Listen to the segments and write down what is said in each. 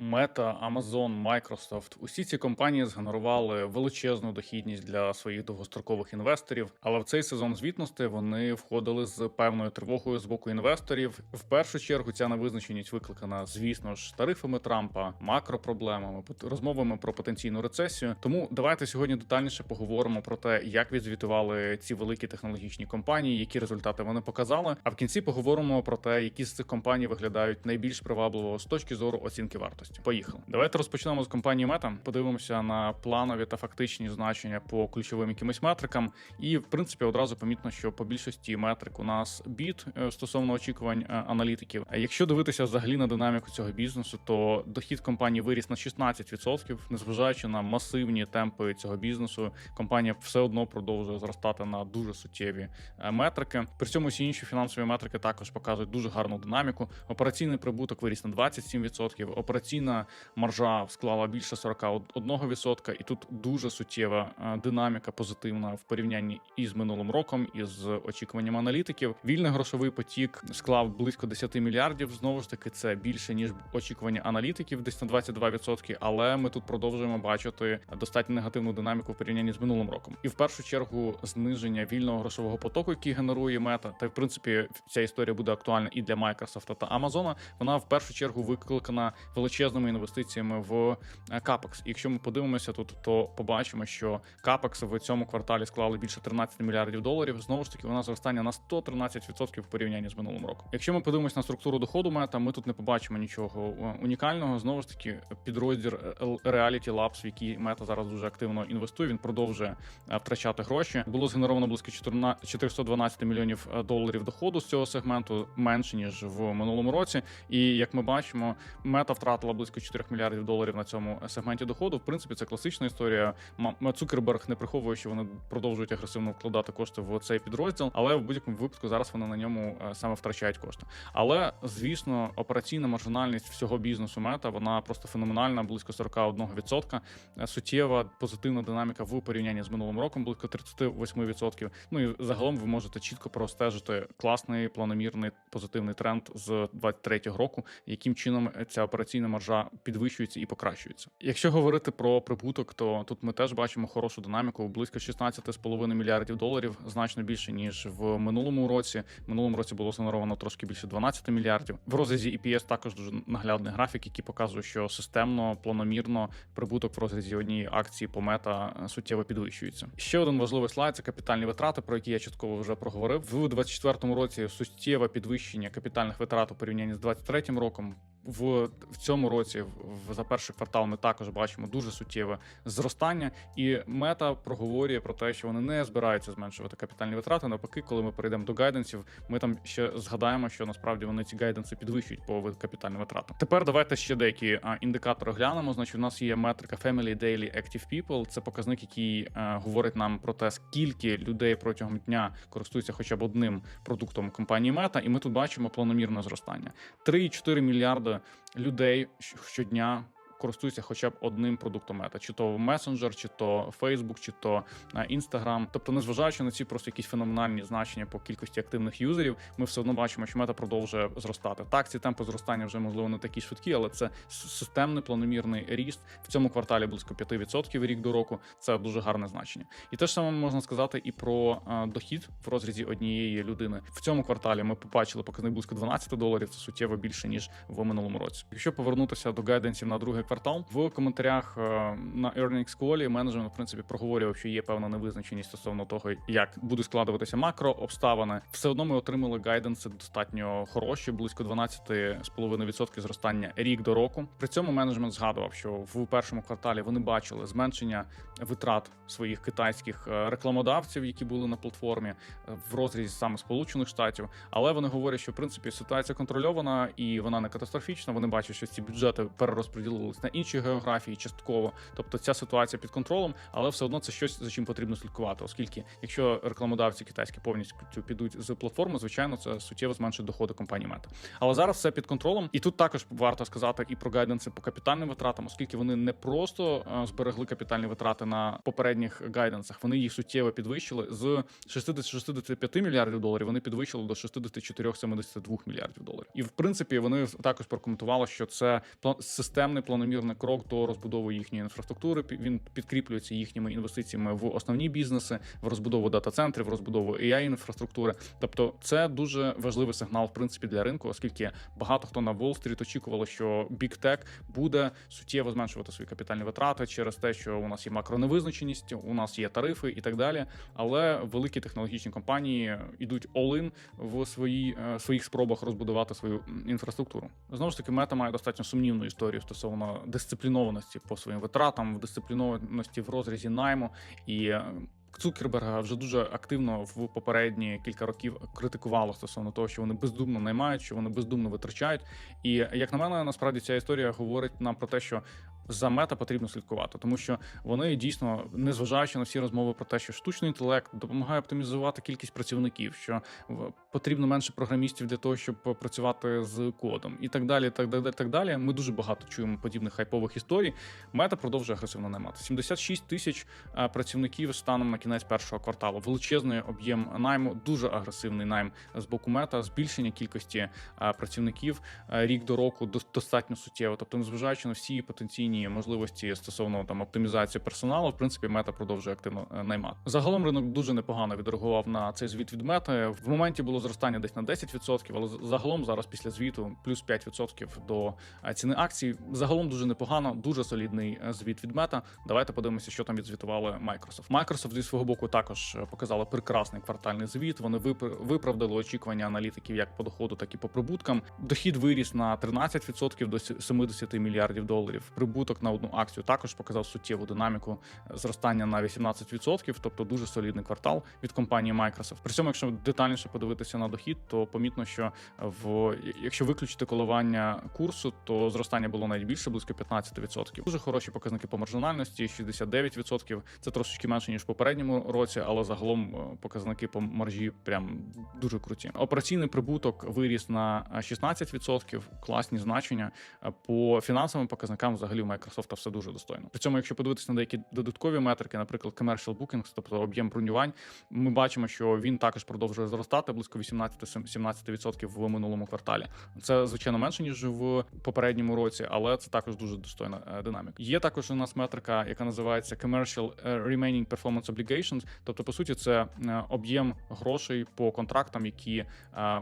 Meta, Amazon, Microsoft – усі ці компанії згенерували величезну дохідність для своїх довгострокових інвесторів. Але в цей сезон звітності вони входили з певною тривогою з боку інвесторів. В першу чергу ця невизначеність викликана, звісно ж, тарифами Трампа, макропроблемами, розмовами про потенційну рецесію. Тому давайте сьогодні детальніше поговоримо про те, як відзвітували ці великі технологічні компанії, які результати вони показали. А в кінці поговоримо про те, які з цих компаній виглядають найбільш привабливо з точки зору оцінки вартості. Поїхали. Давайте розпочнемо з компанії Meta. Подивимося на планові та фактичні значення по ключовим якимось метрикам. І в принципі одразу помітно, що по більшості метрик у нас біт е, стосовно очікувань е, аналітиків. Якщо дивитися взагалі на динаміку цього бізнесу, то дохід компанії виріс на 16%, незважаючи на масивні темпи цього бізнесу, компанія все одно продовжує зростати на дуже суттєві е, метрики. При цьому всі інші фінансові метрики також показують дуже гарну динаміку. Операційний прибуток виріс на 27%, операційна маржа склала більше 41%, і тут дуже суттєва е, динаміка позитивна в порівнянні із минулим роком, із очікуванням аналітиків. Вільний грошовий потік склав близько 10 мільярдів. Знову ж таки, це більше ніж очікування аналітиків, десь на 22%, Але ми тут продовжуємо бачити достатньо негативну динаміку в порівнянні з минулим роком. І в першу чергу зниження вільного грошового потоку, який генерує мета, та в принципі ця історія буде актуальна і для Microsoft та Amazon. Вона в першу чергу викликана величезними інвестиціями в CAPEX. І Якщо ми подивимося тут, то побачимо, що CAPEX в цьому кварталі склали більше 13 мільярдів доларів. Знову ж таки, вона зростання на 113% в порівнянні з минулим роком. Якщо ми подивимося на структуру доходу мета, ми тут не побачимо нічого е, унікального. Знову ж таки, підрозділ е, Reality Labs, в який мета зараз дуже активно інвестує. Він продовжує е, втрачати гроші. Було згенеровано близько 14 412 мільйонів доларів доходу з цього сегменту, менше ніж в минулому році. І як ми бачимо, мета втратила близько 4 мільярдів доларів на цьому сегменті доходу. В принципі, це класична історія. Цукерберг не приховує, що вони продовжують агресивно вкладати кошти в цей підрозділ, але в будь-якому випадку зараз вони на ньому е, саме втрачають кошти. Але звісно, операційна маржинальність всього бізнесу мета вона просто феноменальна, близько 41%. Е, Суттєва позитивна динаміка в порівнянні з минулим роком, близько 38%. Ну і загалом ви можете чітко простежити класний планомірний позитивний тренд з 23-го року, яким чином ця операційна маржа підвищується і покращується. Якщо говорити про прибуток, то тут ми теж бачимо хорошу динаміку близько 16,5 мільярдів доларів, значно більше ніж в минулому році. В минулому році було згенеровано трошки більше 12 мільярдів. В розрізі EPS також дуже наглядний графік, який показує, що системно, планомірно прибуток в розрізі однієї акції по мета е, суттєво підвищується. Ще один важливий слайд це капітальні витрати, про які я частково вже проговорив. В 2024 році суттєве підвищення капітальних витрат у порівнянні з 2023 роком. В, в цьому році, в, за перший квартал, ми також бачимо дуже суттєве зростання, і мета проговорює про те, що вони не збираються зменшувати капітальні витрати. Навпаки, коли ми перейдемо до гайденсів, ми там ще згадаємо, що насправді вони ці гайденси підвищують по капітальним витратам. Тепер давайте ще деякі а, індикатори глянемо. Значить, у нас є метрика Family Daily Active People. Це показник, який е, говорить нам про те, скільки людей протягом дня користуються хоча б одним продуктом компанії Мета, і ми тут бачимо планомірне зростання. 3,4 мільярди людей щодня. Користуються хоча б одним продуктом мета, чи то месенджер, чи то Facebook, чи то е, Instagram. Тобто, незважаючи на ці просто якісь феноменальні значення по кількості активних юзерів, ми все одно бачимо, що мета продовжує зростати. Так, ці темпи зростання вже можливо не такі швидкі, але це системний планомірний ріст в цьому кварталі близько 5% рік до року. Це дуже гарне значення. І те ж саме можна сказати і про е, дохід в розрізі однієї людини. В цьому кварталі ми побачили показник близько 12 доларів. Це суттєво більше ніж в минулому році. Якщо повернутися до гайденсів на другий квартал, в коментарях е, на earnings call менеджмент в принципі проговорював, що є певна невизначеність стосовно того, як буде складуватися макро обставини. Все одно ми отримали гайденси достатньо хороші, близько 12,5% зростання рік до року. При цьому менеджмент згадував, що в першому кварталі вони бачили зменшення витрат своїх китайських е, рекламодавців, які були на платформі е, в розрізі саме Сполучених Штатів. Але вони говорять, що в принципі ситуація контрольована і вона не катастрофічна. Вони бачать, що ці бюджети перерозподілилися бізнес на іншій географії, частково. Тобто ця ситуація під контролем, але все одно це щось за чим потрібно слідкувати, оскільки якщо рекламодавці китайські повністю підуть з платформи, звичайно, це суттєво зменшить доходи компанії Мета. Але зараз все під контролем, і тут також варто сказати і про гайденси по капітальним витратам, оскільки вони не просто е, зберегли капітальні витрати на попередніх гайденсах, вони їх суттєво підвищили з 60-65 мільярдів доларів. Вони підвищили до 64-72 мільярдів доларів. І в принципі вони також прокоментували, що це пла- системний планомірний крок до розбудови їхньої інфраструктури. Він підкріплюється їхніми інвестиціями в основні бізнеси, в розбудову дата-центрів, в розбудову ai інфраструктури. Тобто, це дуже важливий сигнал, в принципі, для ринку, оскільки багато хто на Уолл-стріт очікували, що Big Tech буде суттєво зменшувати свої капітальні витрати через те, що у нас є макроневизначеність, у нас є тарифи і так далі. Але великі технологічні компанії йдуть all-in в свої, е, своїх спробах розбудувати свою інфраструктуру. Знову ж таки, мета має достатньо сумнівну історію стосовно дисциплінованості по своїм витратам, в дисциплінованості в розрізі найму і. е, Цукерберга вже дуже активно в попередні кілька років критикувало стосовно того, що вони бездумно наймають, що вони бездумно витрачають. І як на мене, насправді ця історія говорить нам про те, що за мета потрібно слідкувати, тому що вони дійсно, незважаючи на всі розмови про те, що штучний інтелект допомагає оптимізувати кількість працівників, що потрібно менше програмістів для того, щоб працювати з кодом, і так далі. Так далі, так далі. Ми дуже багато чуємо подібних хайпових історій. Мета продовжує агресивно наймати. 76 тисяч е, працівників станом на кінець першого кварталу. Величезний об'єм найму, дуже агресивний найм з боку мета, збільшення кількості е, працівників е, рік до року дос- достатньо суттєво. Тобто, незважаючи на всі потенційні можливості стосовно там оптимізації персоналу, в принципі, мета продовжує активно е, наймати. Загалом ринок дуже непогано відреагував на цей звіт від мети. В моменті було зростання десь на 10%, але загалом зараз після звіту плюс 5% до е, ціни акцій. Загалом дуже непогано, дуже солідний е, звіт від мета. Давайте подивимося, що там відзвітували Microsoft. Microsoft зі свого боку також показали прекрасний квартальний звіт. Вони випр- виправдали очікування аналітиків як по доходу, так і по прибуткам. Дохід виріс на 13% до сі- 70 мільярдів доларів. Прибуток на одну акцію також показав суттєву динаміку е, зростання на 18%, тобто дуже солідний квартал від компанії Microsoft. При цьому, якщо детальніше подивитися на дохід, то помітно, що в якщо виключити коливання курсу, то зростання було навіть більше, близько 15%. Дуже хороші показники по маржинальності, 69%. Це трошечки менше ніж в попередньому році, але загалом е, показники по маржі прям дуже круті. Операційний прибуток виріс на е, 16%, класні значення. Е, По фінансовим показникам взагалі Microsoft все дуже достойно. При цьому, якщо подивитися на деякі додаткові метрики, наприклад, commercial bookings, тобто об'єм бронювань, ми бачимо, що він також продовжує зростати близько 18-17% в минулому кварталі. Це звичайно менше ніж в попередньому році, але це також дуже достойна е, динаміка. Є також у нас метрика, яка називається Commercial е, Remaining Performance Obligations. Тобто, по суті, це е, об'єм грошей по контрактам, які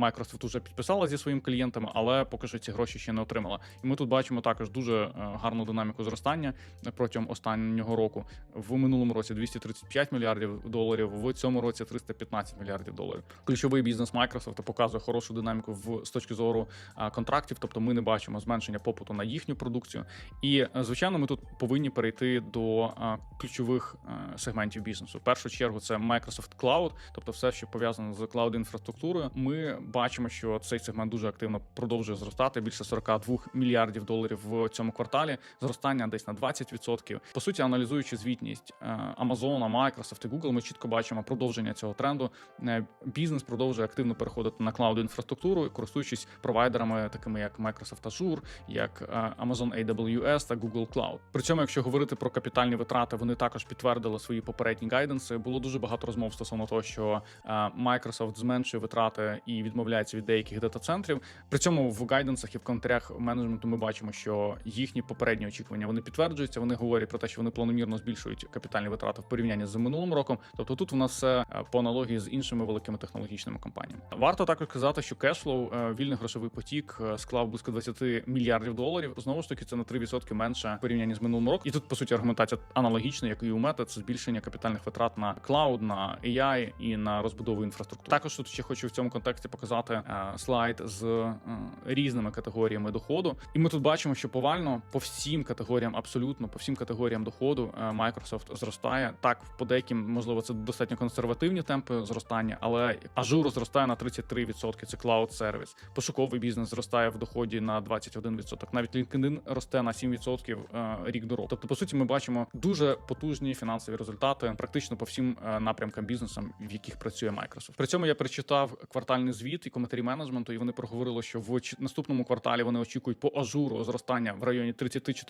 Microsoft вже підписала зі своїми клієнтами, але поки що ці гроші ще не отримала. І ми тут бачимо також дуже гарну динаміку зростання протягом останнього року. В минулому році 235 мільярдів доларів, в цьому році 315 мільярдів доларів. Ключовий бізнес Microsoft показує хорошу динаміку в з точки зору контрактів, тобто ми не бачимо зменшення попиту на їхню продукцію. І е, звичайно, ми тут повинні перейти до ключових е, сегментів бізнесу. В першу чергу це Microsoft Cloud, тобто все, що пов'язано з клауд інфраструктурою. Ми бачимо, що цей сегмент дуже активно продовжує зростати. Більше 42 мільярдів доларів в цьому кварталі. Зростання десь на 20%. По суті, аналізуючи звітність е, Amazon, Microsoft і Google, ми чітко бачимо продовження цього тренду. Е, Бізнес продовжує активно переходити на клауд інфраструктуру, користуючись провайдерами, такими як Microsoft Azure, як е, Amazon AWS та Google Cloud. При цьому, якщо говорити про капітальні витрати, вони також підтвердили свої попередні гайденси. Було дуже багато розмов стосовно того, що Microsoft зменшує витрати і відмовляється від деяких дата-центрів. При цьому в гайденсах і в коментарях менеджменту ми бачимо, що їхні попередні очікування вони підтверджуються. Вони говорять про те, що вони планомірно збільшують капітальні витрати в порівнянні з минулим роком. Тобто тут у нас все е, по аналогії з іншими великими технологічними компаніями. Варто також сказати, що кешфлоу, е, вільний грошовий потік е, склав близько 20 мільярдів доларів. Знову ж таки, це на 3% менше в порівнянні з минулим роком. І тут по суті аргументація аналогічна, як і у мета, це збільшення капітальних витрат на клауд, на AI і на розбудову інфраструктури. Також тут ще хочу в цьому контексті показати слайд з різними категоріями доходу. І ми тут бачимо, що повально по всім всім категоріям, абсолютно по всім категоріям доходу е, Microsoft зростає. Так, по деяким, можливо, це достатньо консервативні темпи зростання, але Azure зростає на 33%, Це cloud сервіс. Пошуковий бізнес зростає в доході на 21%. Навіть LinkedIn росте на 7% е, рік до року. Тобто, по суті, ми бачимо дуже потужні фінансові результати практично по всім е, напрямкам бізнесу, в яких працює Microsoft. При цьому я перечитав квартальний звіт і коментарі менеджменту, і вони проговорили, що в наступному кварталі вони очікують по ажуру зростання в районі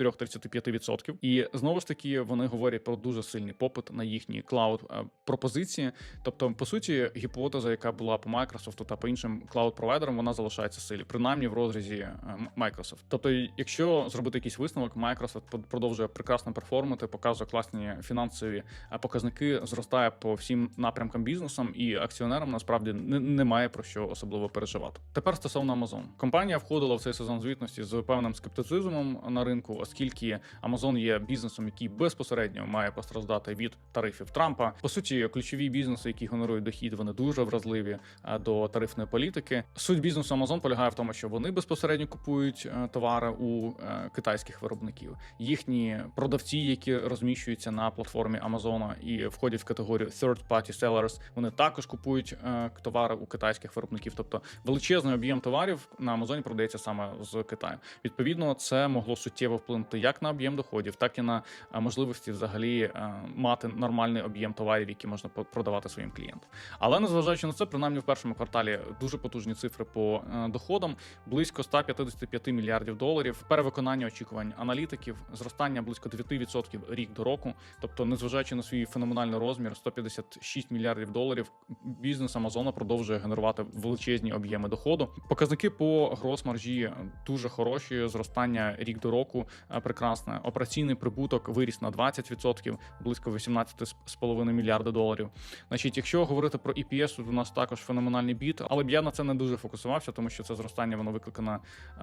34-35%. І знову ж таки вони говорять про дуже сильний попит на їхні клауд е, пропозиції. Тобто, по суті, гіпотеза, яка була по Microsoft та по іншим клауд провайдерам, вона залишається силі, принаймні в розрізі е, Microsoft. Тобто, якщо зробити якийсь висновок, Microsoft продовжує прекрасно перформити, показує класні фінансові е, показники, зростає по всім напрямкам бізнесам, і акціонерам насправді немає про що особливо переживати. Тепер стосовно Amazon. Компанія входила в цей сезон звітності з певним скептицизмом на ринку, оскільки Amazon є бізнесом, який безпосередньо має постраждати від тарифів Трампа. По суті, ключові бізнеси, які генерують дохід, вони дуже вразливі е, до тарифної політики. Суть бізнесу Amazon полягає в тому, що вони безпосередньо купують е, товари у е, китайських виробників. Їхні продавці, які розміщуються на платформі Amazon і входять в категорію third-party sellers, вони також купують товари у китайських виробників. Тобто величезний об'єм товарів на Амазоні продається саме з Китаю. Відповідно, це могло суттєво вплинути як на об'єм доходів, так і на е, можливості взагалі е, мати нормальний об'єм товарів, які можна продавати своїм клієнтам. Але незважаючи на це, принаймні в першому кварталі дуже потужні цифри по е, доходам, близько 155 мільярдів доларів, перевиконання очікувань аналітиків, зростання близько 9% рік до року. Тобто, незважаючи на свій феноменальний розмір, 156 мільярдів доларів, бізнес Амазона продовжує генерувати величезні об'єми доходу. Показники по грос-маржі дуже хороші. Зростання рік до року прекрасне. Операційний прибуток виріс на 20%, близько 18,5 мільярда доларів. Значить, якщо говорити про EPS, то у нас також феноменальний біт, але б я на це не дуже фокусувався, тому що це зростання воно викликане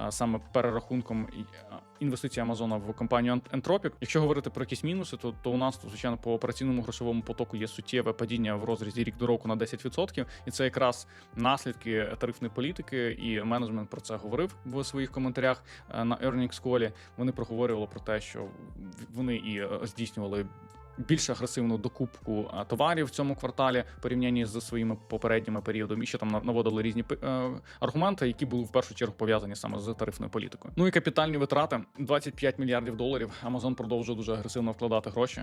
е, саме перерахунком е, інвестицій Амазона в компанію Ant- Anthropic. Якщо говорити про якісь мінуси, то, то у нас звичайно по операційному грошовому потоку є суттєве падіння в розрізі рік до року на 10%, і це якраз наслідки тарифної політики, і менеджмент про це говорив в своїх коментарях е, на Earnings Call. Вони проговорювали про те, що вони і е, здійснювали. Більш агресивну докупку товарів в цьому кварталі порівнянні з своїми попередніми періодами, і ще там на- наводили різні е, аргументи, які були в першу чергу пов'язані саме з тарифною політикою. Ну і капітальні витрати 25 мільярдів доларів. Amazon продовжує дуже агресивно вкладати гроші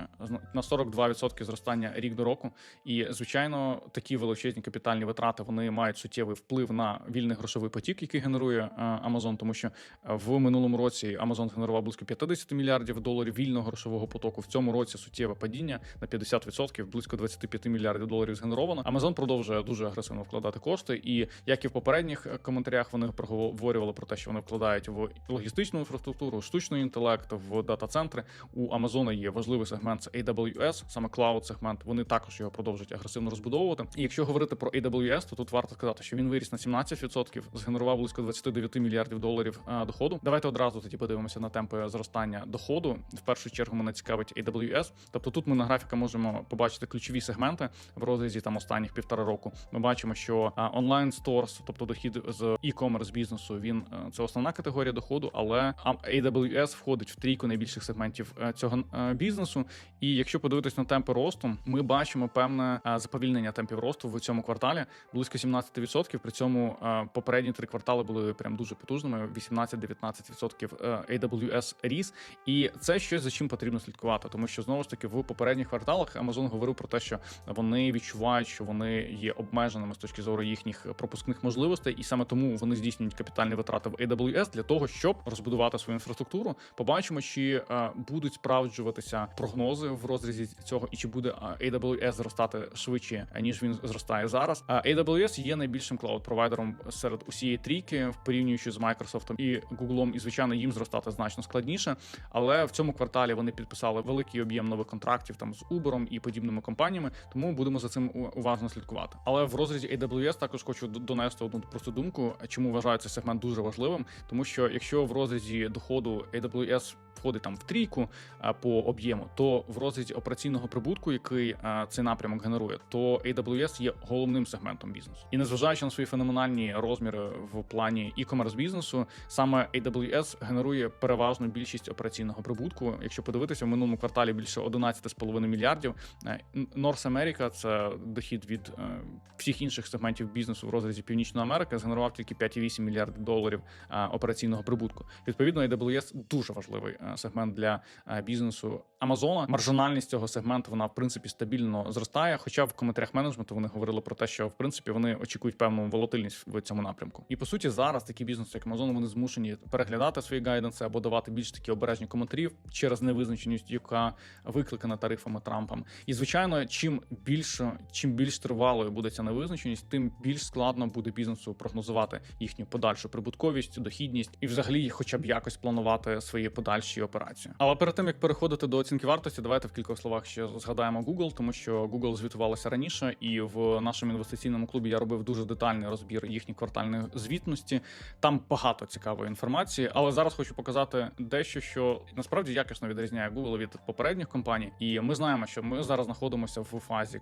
на 42% зростання рік до року. І звичайно, такі величезні капітальні витрати вони мають суттєвий вплив на вільний грошовий потік, який генерує е, Amazon, тому що в минулому році Amazon генерував близько 50 мільярдів доларів вільного грошового потоку. В цьому році суттєве падіння на 50%, близько 25 мільярдів доларів згенеровано. Amazon продовжує дуже агресивно вкладати кошти. І як і в попередніх коментарях, вони проговорювали про те, що вони вкладають в логістичну інфраструктуру, штучний інтелект, в дата-центри. У Amazon є важливий сегмент AWS, саме cloud сегмент. Вони також його продовжують агресивно розбудовувати. І якщо говорити про AWS, то тут варто сказати, що він виріс на 17%, згенерував близько 29 мільярдів доларів е, доходу. Давайте одразу тоді подивимося на темпи зростання доходу. В першу чергу мене цікавить AWS. Тобто тут ми на графіка можемо побачити ключові сегменти в розрізі там останніх півтора року. Ми бачимо, що онлайн сторс, тобто дохід з e-commerce бізнесу, він е, це основна категорія доходу, але AWS входить в трійку найбільших сегментів е, цього е, бізнесу. І якщо подивитись на темпи росту, ми бачимо певне е, заповільнення темпів росту в цьому кварталі близько 17%. При цьому е, попередні три квартали були прям дуже потужними: 18-19% е, AWS ріс. І це щось за чим потрібно слідкувати, тому що знову ж таки в попередніх кварталах Amazon говорив про те, що вони відчувають, що вони є обмеженими з точки зору їхніх пропускних можливостей, і саме тому вони здійснюють капітальні витрати в AWS для того, щоб розбудувати свою інфраструктуру. Побачимо, чи е, будуть справджуватися прогнози в розрізі цього, і чи буде е, AWS зростати швидше ніж він зростає зараз. А AWS є найбільшим клауд-провайдером серед усієї трійки, порівнюючи з Microsoft і Google, і звичайно їм зростати значно складніше. Але в цьому кварталі вони підписали великий об'єм нових контрактів там з Uber і подібними компаніями, тому будемо за цим уважно слідкувати. Але в розрізі AWS також хочу донести одну просту думку, чому вважаю цей сегмент дуже важливим, тому що якщо в розрізі доходу AWS входить там в трійку по об'єму, то в розрізі операційного прибутку, який цей напрямок генерує, то AWS є головним сегментом бізнесу. І незважаючи на свої феноменальні розміри в плані e-commerce бізнесу, саме AWS генерує переважну більшість операційного прибутку. Якщо подивитися, в минулому кварталі більше 11,5 мільярдів. Е, North America – це дохід від е, всіх інших сегментів бізнесу в розрізі Північної Америки, згенерував тільки 5,8 мільярдів доларів е, операційного прибутку. Відповідно, AWS дуже важливий сегмент для бізнесу Амазона. Маржинальність цього сегменту вона в принципі стабільно зростає. Хоча в коментарях менеджменту вони говорили про те, що в принципі вони очікують певну волатильність в цьому напрямку. І по суті, зараз такі бізнеси, як Amazon, вони змушені переглядати свої гайденси або давати більш такі обережні коментарі через невизначеність, яка викликана тарифами Трампом. І звичайно, чим більше, чим більш тривалою буде ця невизначеність, тим більш складно буде бізнесу прогнозувати їхню подальшу прибутковість, дохідність і, взагалі, хоча б якось планувати свої подальші операції. Але перед тим як переходити до оцінки вартості, давайте в кількох словах ще згадаємо Google, тому що Google звітувалося раніше, і в нашому інвестиційному клубі я робив дуже детальний розбір їхніх квартальної звітності. Там багато цікавої інформації, але зараз хочу показати дещо, що насправді якісно відрізняє Google від попередніх компаній. І ми знаємо, що ми зараз знаходимося в фазі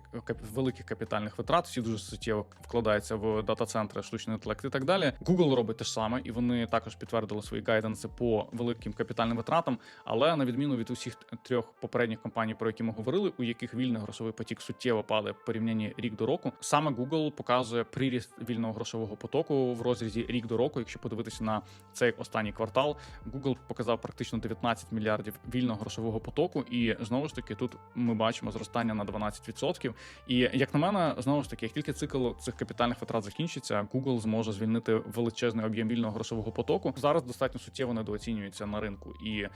великих капітальних витрат. Всі дуже суттєво вкладаються в дата-центри, штучний інтелект і так далі. Google робить те ж саме, і вони також підтвердили свої гайденси по великим капітальним витратам. Але на відміну від усіх трьох попередніх компаній, про які ми говорили, у яких вільний грошовий потік суттєво падає порівнянні рік до року, саме Google показує приріст вільного грошового потоку в розрізі рік до року. Якщо подивитися на цей останній квартал, Google показав практично 19 мільярдів вільного грошового потоку, і знову ж таки тут ми бачимо зростання на 12%. І як на мене, знову ж таки, як тільки цикл цих капітальних витрат закінчиться, Google зможе звільнити величезний об'єм вільного грошового потоку. Зараз достатньо суттєво недооцінюється на ринку, і е,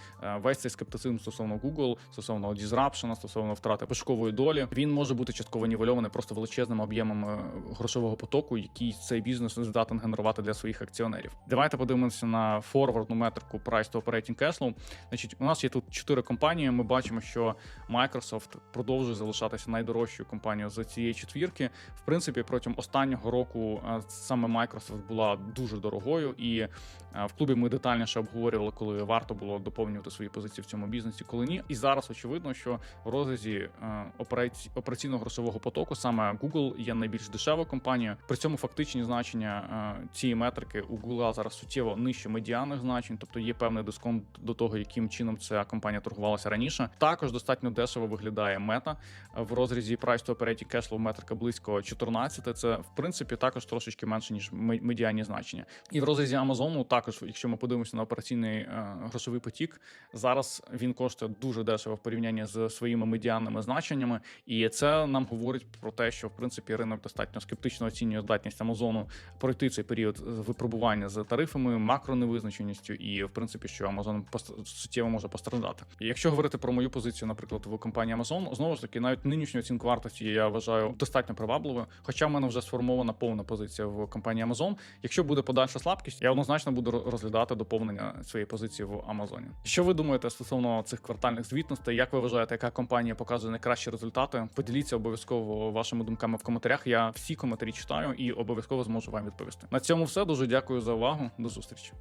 весь цей скептицизм стосовно Google, стосовно дізрапшена, стосовно втрати пошукової долі, він може бути частково нівельований просто величезним об'ємом е, грошового потоку, який цей бізнес здатен генерувати для своїх акціонерів. Давайте подивимося на форвардну метрику Price to Operating Cash Flow. Значить, у нас є тут чотири компанії. Ми бачимо, що Microsoft продовжує залишатися найдорожчою компанією з цієї четвірки. В принципі, протягом останнього року е, саме Microsoft була дуже дорогою, і е, в клубі ми детальніше обговорювали, коли варто було доповнювати свої позиції в цьому бізнесі, коли ні. І зараз очевидно, що в розрізі е, операці- операційного грошового потоку саме Google є найбільш дешевою компанією. При цьому фактичні значення цієї метрики у Google зараз суттєво нижче медіаних значень, тобто є певний дисконт до того, яким чином ця компанія торгувалася раніше. Також достатньо дешево виглядає мета в розрізі Price to Operating Cash Flow метрика близько 14. Це в принципі також трошечки менше ніж ме- медіані значення. І в розрізі Амазону також, якщо ми подивимося на операційний е, грошовий потік, зараз він коштує дуже дешево в порівнянні з своїми медіанними значеннями, і це нам говорить про те, що в принципі ринок достатньо скептично оцінює здатність Амазону пройти цей період випробування з тарифами, макроневизначеністю, і в принципі, що Амазон суттєво може постраждати. Якщо говорити про мою позицію, наприклад, в компанії Amazon, знову ж таки, навіть нинішню оцінку вартості я вважаю достатньо привабливою. Хоча в мене вже сформована повна позиція в компанії Amazon. Якщо буде подальша слабкість, я однозначно буду розглядати доповнення своєї позиції в Амазоні. Що ви думаєте стосовно цих квартальних звітностей? Як ви вважаєте, яка компанія показує найкращі результати? Поділіться обов'язково вашими думками в коментарях. Я всі коментарі читаю і обов'язково зможу вам відповісти. На цьому все дуже дякую за увагу. До зустрічі.